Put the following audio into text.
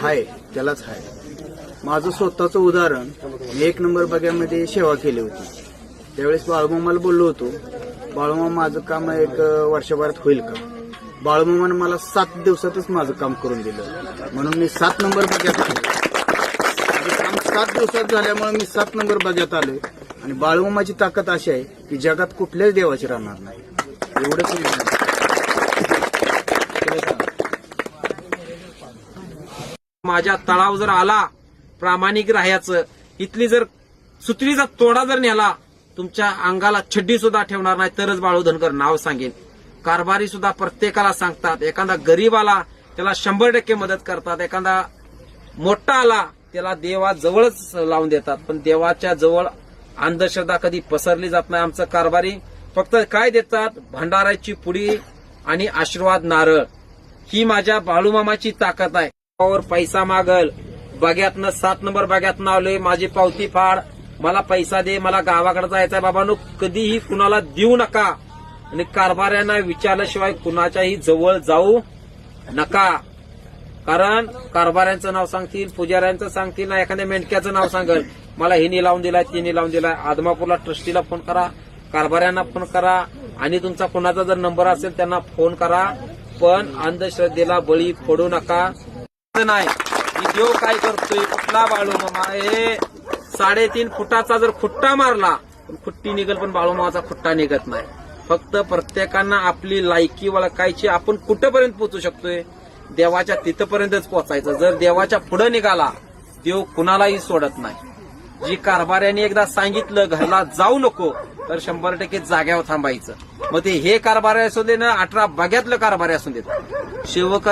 हाय त्यालाच हाय. माझं स्वतःचं उदाहरण मी एक नंबर बग्यामध्ये सेवा केली होती. त्यावेळेस बाळूमामाला बोललो होतो बाळूमामा माझं काम एक वर्षभरात होईल का? बाळूमामानं मला सात दिवसातच माझं काम करून दिलं. म्हणून मी सात नंबर बग्यात आलो. काम सात दिवसात झाल्यामुळे मी सात नंबर बग्यात आलोय आणि बाळूमामाची ताकद अशी आहे की जगात कुठल्याच देवाची राहणार नाही. एवढंच माझ्या तळाव जर आला प्रामाणिक राहायचं. इथली जर सुत्रीचा तोडा जर नेला तुमच्या अंगाला छड्डी सुद्धा ठेवणार नाही तरच बाळूधनकर नाव सांगेन. कारभारी सुद्धा प्रत्येकाला सांगतात एखादा गरीब आला त्याला शंभर टक्के मदत करतात एखादा मोठा आला त्याला देवा जवळच लावून देतात. पण देवाच्या जवळ अंधश्रद्धा कधी पसरली जात नाही आमचं कारभारी. फक्त काय देतात? भंडाराची पुडी आणि आशीर्वाद नारळ. ही माझ्या बाळूमामाची ताकद आहे. और पैसा मागल. बग्यातनं सात नंबर बग्यातनं आलोय माझी पावती फाड. मला पैसा दे मला गावाकडे जायचंय बाबांनो कधीही कुणाला देऊ नका. आणि कारभाऱ्यांना विचारल्याशिवाय कुणाच्याही जवळ जाऊ नका. कारण कारभाऱ्यांचं नाव सांगतील पुजाऱ्यांचं सांगतील ना एखाद्या मेंढक्याचं नाव सांगल. मला हिनी लावून दिलाय तिने लावून दिलाय. आदमापूरला ट्रस्टीला फोन करा. कारभाऱ्यांना फोन करा. आणि तुमचा कोणाचा जर नंबर असेल त्यांना फोन करा. पण अंधश्रद्धेला बळी पडू नका. नाही. की देव काय करतोय? कुठला बाळू मामा हे साडेतीन फुटाचा जर खुट्टा मारला खुट्टी निघल पण बाळूमामाचा खुट्टा निघत नाही. फक्त प्रत्येकांना आपली लायकी वळखायची आपण कुठपर्यंत पोहोचू शकतोय? देवाच्या तिथपर्यंतच पोचायचं जर देवाच्या पुढे निघाला देव कुणालाही सोडत नाही. जी कारभाऱ्याने एकदा सांगितलं घरला जाऊ नको तर शंभर टक्के जाग्यावर थांबायचं. मग ते हे कारभार असू दे ना अठरा बग्यातलं कारभार असू देत शिवक